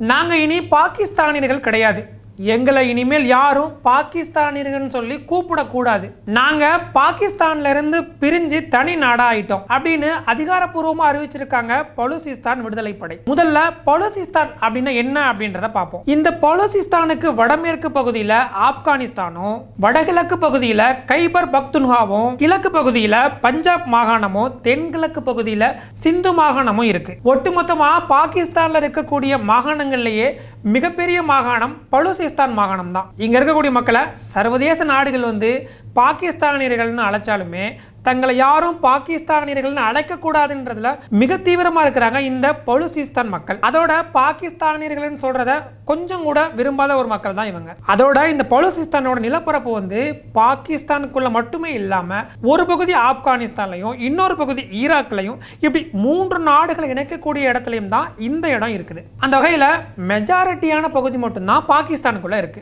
நாங்கள் இனி பாகிஸ்தானியர்கள் கிடையாது. எங்களை இனிமேல் யாரும் பாகிஸ்தானியர்கள்னு சொல்லி கூப்பிடக்கூடாது. நாங்க பாகிஸ்தான்ல இருந்து பிரிஞ்சு தனி நாடாயிட்டோம் அப்படின்னு அதிகாரப்பூர்வமா அறிவிச்சிருக்காங்க பலுசிஸ்தான் விடுதலை படை. முதல்ல பலுசிஸ்தான் அப்படின்னா என்ன அப்படின்றத பார்ப்போம். இந்த பலுசிஸ்தானுக்கு வடமேற்கு பகுதியில ஆப்கானிஸ்தானும் வடகிழக்கு பகுதியில கைபர் பக்துன்ஹாவும் கிழக்கு பகுதியில பஞ்சாப் மாகாணமும் தென்கிழக்கு பகுதியில சிந்து மாகாணமும் இருக்கு. ஒட்டுமொத்தமா பாகிஸ்தான்ல இருக்கக்கூடிய மாகாணங்கள்லேயே மிகப்பெரிய மாகாணம் பலுசிஸ்தான் மாகாணம் தான் இங்க இருக்கக்கூடிய மக்களை சர்வதேச நாடுகள் வந்து பாகிஸ்தானியர்கள்னு அழைச்சாலுமே தங்களை யாரும் பாகிஸ்தானியர்கள்னு அழைக்கக்கூடாதுன்றதுல மிக தீவிரமாக இருக்கிறாங்க இந்த பலுசிஸ்தான் மக்கள். அதோட பாகிஸ்தானியர்கள்னு சொல்கிறத கொஞ்சம் கூட விரும்பாத ஒரு மக்கள் தான் இவங்க. அதோட இந்த பலுசிஸ்தானோட நிலப்பரப்பு வந்து பாகிஸ்தானுக்குள்ள மட்டுமே இல்லாமல் ஒரு பகுதி ஆப்கானிஸ்தான்லையும் இன்னொரு பகுதி ஈராக்லையும் இப்படி மூன்று நாடுகளை இணைக்கக்கூடிய இடத்துலையும் தான் இந்த இடம் இருக்குது. அந்த வகையில் மெஜாரிட்டியான பகுதி மட்டும்தான் பாகிஸ்தானுக்குள்ளே இருக்குது